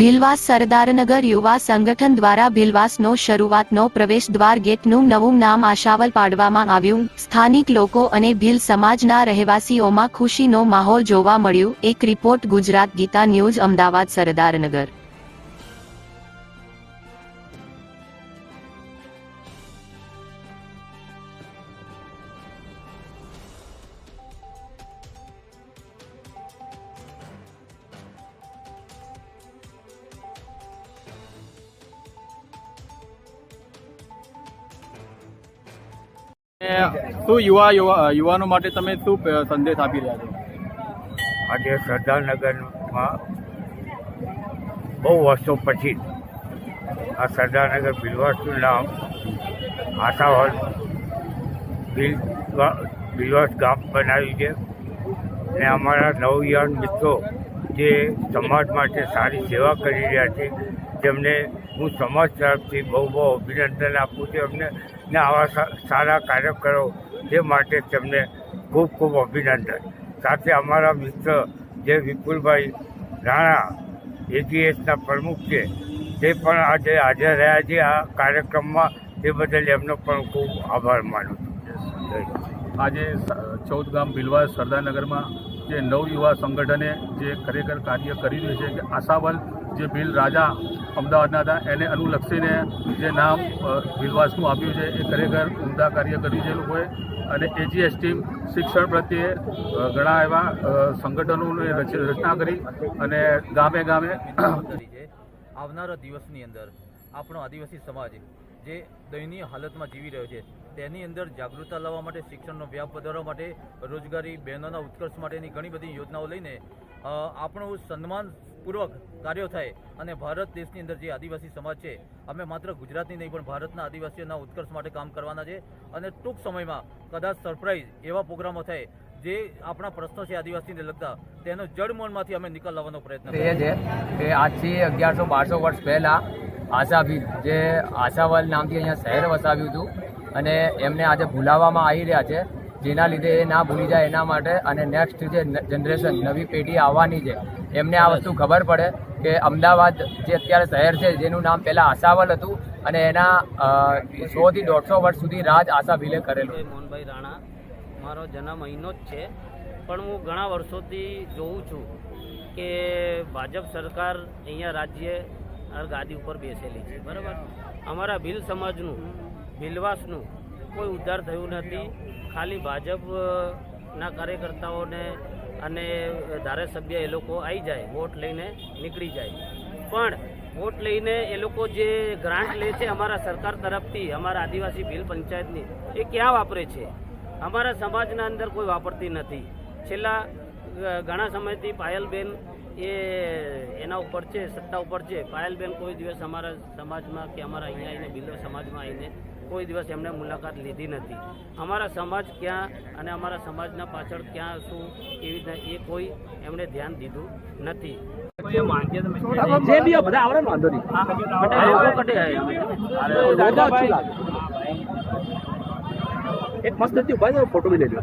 ભીલવાસ સરદારનગર યુવા સંગઠન દ્વારા ભીલવાસનો શરૂઆતનો પ્રવેશ દ્વાર ગેટનું નવું નામ આશાવલ પાડવામાં આવ્યું. સ્થાનિક લોકો અને ભીલ સમાજના રહેવાસીઓમાં ખુશીનો માહોલ જોવા મળ્યું. એક રિપોર્ટ ગુજરાત ગીતા ન્યૂઝ, અમદાવાદ, સરદારનગર. અને શું યુવા યુવા યુવાનો માટે તમે શું સંદેશ આપી રહ્યા છો? આજે સરદારનગરમાં બહુ વર્ષો પછી આ સરદારનગર બિલવાસનું નામ આશાવલ બિલ બિલવાસ ગામ બનાવ્યું છે. અને અમારા નવયુવાન મિત્રો જે સમાજ માટે સારી સેવા કરી રહ્યા છે તેમને હું સમાજ તરફથી બહુ બહુ અભિનંદન આપું છું. એમને ને આવા સારા કાર્ય કરો તે માટે તેમને ખૂબ ખૂબ અભિનંદન. સાથે અમારા મિત્ર જે વિપુલભાઈ રાણા એજીએસના પ્રમુખ છે, તે પણ આજે હાજર રહ્યા છે. આ કાર્યક્રમમાં તે બદલ એમનો પણ ખૂબ આભાર માનું છું. આજે ચૌદ ગામ ભીલવા સરદારનગરમાં જે નવયુવા સંગઠને જે ખરેખર કાર્ય કરી રહ્યું છે કે આશાવલ જે ભીલ રાજા અમદાવાદના હતા, એને અનુલક્ષીને જે નામ ભીલવાસનું આપ્યું છે, એ ખરેખર ઉમદા કાર્ય કર્યું છે લોકોએ. અને એજીએસ ટીમ શિક્ષણ પ્રત્યે ઘણા એવા સંગઠનોની રચ- રચના કરી અને ગામે ગામે આવનારા દિવસની અંદર આપણો આદિવાસી સમાજ જે દયનીય હાલતમાં જીવી રહ્યો છે તેની અંદર જાગૃતતા લાવવા માટે, શિક્ષણનો વ્યાપ વધારવા માટે, રોજગારી, બહેનોના ઉત્કર્ષ માટેની ઘણી બધી યોજનાઓ લઈને આપણું સન્માનપૂર્વક કાર્યો થાય અને ભારત દેશની અંદર જે આદિવાસી સમાજ છે, અમે માત્ર ગુજરાતની નહીં, પણ ભારતના આદિવાસીઓના ઉત્કર્ષ માટે કામ કરવાના છે. અને ટૂંક સમયમાં કદાચ સરપ્રાઇઝ એવા પ્રોગ્રામો થાય જે આપણા પ્રશ્નો છે આદિવાસીને લગતા, તેનો જડમૂળમાંથી અમે નિકાલ લાવવાનો પ્રયત્ન એ છે કે આજથી અગિયારસો બારસો વર્ષ પહેલાં આશાભી જે આશાવાલ નામથી અહીંયા શહેર વસાવ્યું હતું અને એમને આજે ભૂલાવવામાં આવી રહ્યા છે. જેના લીધે એ ના ભૂલી જાય એના માટે અને નેક્સ્ટ જે જનરેશન નવી પેઢી આવવાની છે, એમને આ વસ્તુ ખબર પડે કે અમદાવાદ જે અત્યારે શહેર છે, જેનું નામ પહેલાં આશાવલ હતું અને એના સોથી દોઢસો વર્ષ સુધી રાજ આશાભીલે કરેલું. મોહનભાઈ રાણા. મારો જન્મ અહીંનો જ છે, પણ હું ઘણા વર્ષોથી જોઉં છું કે ભાજપ સરકાર અહીંયા રાજ્ય ગાદી ઉપર બેસેલી છે, બરાબર? અમારા ભીલ સમાજનું ભીલવાસનું કોઈ ઉદ્ધાર થયું નથી. ખાલી ભાજપના કાર્યકર્તાઓને અને ધારાસભ્ય એ લોકો આવી જાય, વોટ લઈને નીકળી જાય. પણ વોટ લઈને એ લોકો જે ગ્રાન્ટ લે છે અમારા સરકાર તરફથી, અમારા આદિવાસી ભીલ પંચાયતની, એ ક્યાં વાપરે છે? અમારા સમાજના અંદર કોઈ વાપરતી નથી. છેલ્લા ઘણા સમયથી પાયલબેન એ એના ઉપર છે, સત્તા ઉપર છે. પાયલબેન કોઈ દિવસ અમારા સમાજમાં કે અમારા અહીંયા આવીને ભીલો સમાજમાં આવીને કોઈ દિવસ એમણે મુલાકાત લીધી નથી. અમારા સમાજ ક્યાં અને અમારા સમાજના પાછળ ક્યાં શું કેવી રીતના એ કોઈ એમણે ધ્યાન દીધું નથી. જે બી બધા આવડે વાંધો નહીં. કટે લોકો કટે. આવ્યા. એક મસ્ત હતી ઊભા ફોટો બી લઈ લો